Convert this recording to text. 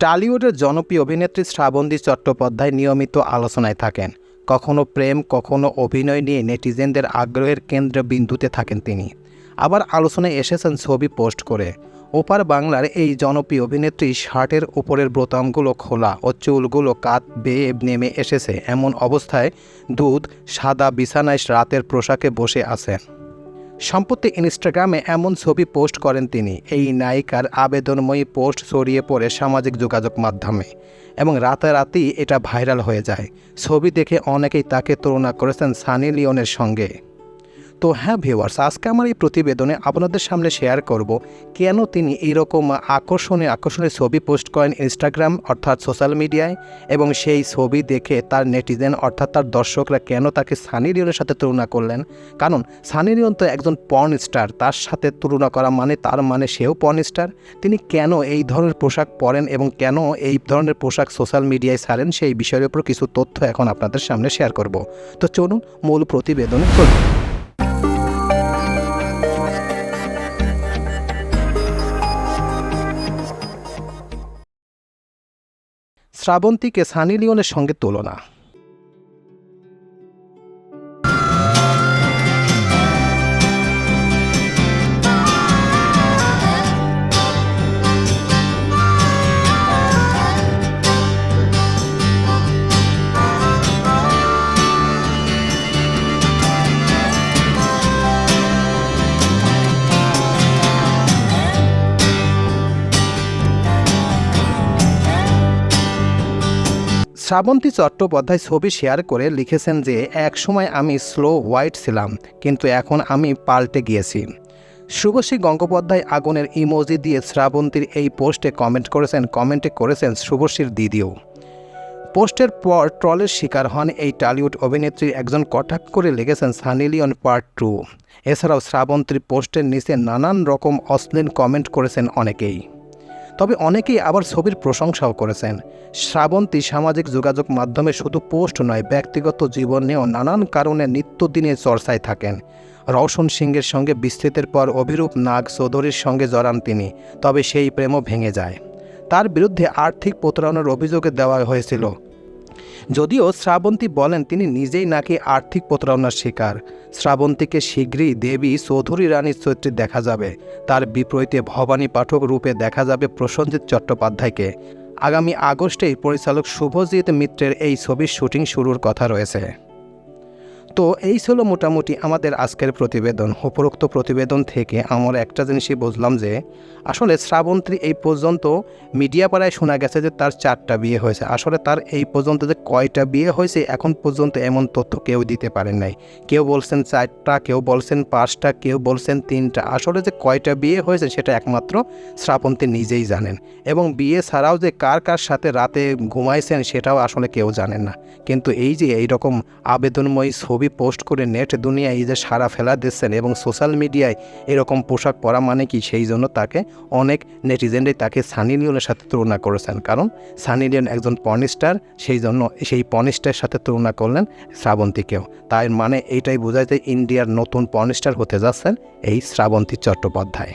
টালিউডের জনপ্রিয় অভিনেত্রী শ্রাবন্তী চট্টোপাধ্যায় নিয়মিত আলোচনায় থাকেন। কখনো প্রেম, কখনো অভিনয় নিয়ে নেটিজেনদের আগ্রহের কেন্দ্রবিন্দুতে থাকেন তিনি। আবার আলোচনায় এসেছেন ছবি পোস্ট করে। ওপার বাংলার এই জনপ্রিয় অভিনেত্রী শার্টের উপরের বোতামগুলো খোলা ও চুলগুলো কাত বেয়ে নেমে এসেছে। এমন অবস্থায় দুধ সাদা বিছানায় রাতের পোশাকে বসে আছেন। সম্প্রতি ইনস্টাগ্রামে এমন ছবি পোস্ট করেন তিনি। এই নায়িকার আবেদনময়ী পোস্ট ছড়িয়ে পড়ে সামাজিক যোগাযোগ মাধ্যমে এবং রাতারাতি এটা ভাইরাল হয়ে যায়। ছবি দেখে অনেকেই তাকে তুলনা করেছেন সানি লিওনের সঙ্গে। তো হ্যাঁ ভিউয়ার্স আজকে আমার এই প্রতিবেদনে আপনাদের সামনে শেয়ার করব কেন তিনি এইরকম আকর্ষণীয় আকর্ষণীয় ছবি পোস্ট করেন ইনস্টাগ্রাম অর্থাৎ সোশ্যাল মিডিয়ায় এবং সেই ছবি দেখে তার নেটিজেন অর্থাৎ তার দর্শকরা কেন তাকে সানি লিওনের সাথে তুলনা করলেন? কারণ সানি লিওন তো একজন পর্ন স্টার তার সাথে তুলনা করা মানে তার মানে সেও পর্ন স্টার তিনি কেন এই ধরনের পোশাক পরেন এবং কেন এই ধরনের পোশাক সোশ্যাল মিডিয়ায় ছাড়েন সেই বিষয়ের উপর কিছু তথ্য এখন আপনাদের সামনে শেয়ার করব। তো চলুন মূল প্রতিবেদনে চলুন। শ্রাবন্তীকে সানি লিওনের সঙ্গে তুলনা। শ্রাবন্তী চট্টোপাধ্যায় ছবি শেয়ার করে লিখেছেন যে, এক সময় আমি স্লো হোয়াইট ছিলাম, কিন্তু এখন আমি পাল্টে গিয়েছি। শুভশ্রী গঙ্গোপাধ্যায় আগুনের ইমোজি দিয়ে শ্রাবন্তীর এই পোস্টে কমেন্ট করেছেন, কমেন্টে করেছেন শুভশ্রীর দিদিও। পোস্টের পর ট্রলের শিকার হন এই টলিউড অভিনেত্রীর একজন কটাক করে লিখেছেন, সানি লিওন পার্ট টু। এছাড়াও শ্রাবন্তীর পোস্টের নিচে নানান রকম অশ্লীল কমেন্ট করেছেন অনেকেই। তবে অনেকেই আবার ছবির প্রশংসাও করেছেন। শ্রাবন্তী সামাজিক যোগাযোগ মাধ্যমে শুধু পোস্ট নয়, ব্যক্তিগত জীবন নিয়েও নানান কারণে নিত্যদিনে চর্চায় থাকেন। রওশন সিংয়ের সঙ্গে বিস্তৃতের পর অভিরূপ নাগ চৌধুরীর সঙ্গে জড়ান তিনি, তবে সেই প্রেমও ভেঙে যায়। তার বিরুদ্ধে আর্থিক প্রতারণার অভিযোগে দেওয়া হয়েছিল। যদিও শ্রাবন্তী বলেন তিনি নিজেই নাকি আর্থিক প্রতারণার শিকার। শ্রাবন্তীকে শীঘ্রই দেবী চৌধুরী রানীর চরিত্রে দেখা যাবে। তার বিপরীতে ভবানী পাঠক রূপে দেখা যাবে প্রসঞ্জিৎ চট্টোপাধ্যায়কে। আগামী আগস্টেই পরিচালক শুভজিৎ মিত্রের এই ছবির শুটিং শুরুর কথা রয়েছে। তো এই ছিল মোটামুটি আমাদের আজকের প্রতিবেদন, উপরোক্ত প্রতিবেদন থেকে আমরা একটা জিনিসই বুঝলাম যে, আসলে শ্রাবন্তী এই পর্যন্ত মিডিয়া পাড়ায় শোনা গেছে যে তার চারটা বিয়ে হয়েছে। আসলে তার এই পর্যন্ত যে কয়টা বিয়ে হয়েছে, এখন পর্যন্ত এমন তথ্য কেউ দিতে পারেন নাই। কেউ বলছেন চারটা, কেউ বলছেন পাঁচটা, কেউ বলছেন তিনটা। আসলে যে কয়টা বিয়ে হয়েছে সেটা একমাত্র শ্রাবন্তী নিজেই জানেন। এবং বিয়ে ছাড়াও যে কার কার সাথে রাতে ঘুমাইছেন সেটাও আসলে কেউ জানেন না। কিন্তু এই যে এইরকম আবেদনময়ী ছবি পোস্ট করে নেট দুনিয়ায় এই যে সারা ফেলা দিচ্ছেন এবং সোশ্যাল মিডিয়ায় এরকম পোশাক পরা মানে কি সেই জন্য তাকে অনেক নেটিজেনরাই তাকে সানি লিওনের সাথে তুলনা করেছেন। কারণ সানি লিওন একজন পর্নিস্টার সেই জন্য সেই পর্নিস্টারের সাথে তুলনা করলেন শ্রাবন্তীকেও তাই মানে এইটাই বোঝায় যে ইন্ডিয়ার নতুন পর্নিস্টার হতে যাচ্ছেন এই শ্রাবন্তী চট্টোপাধ্যায়।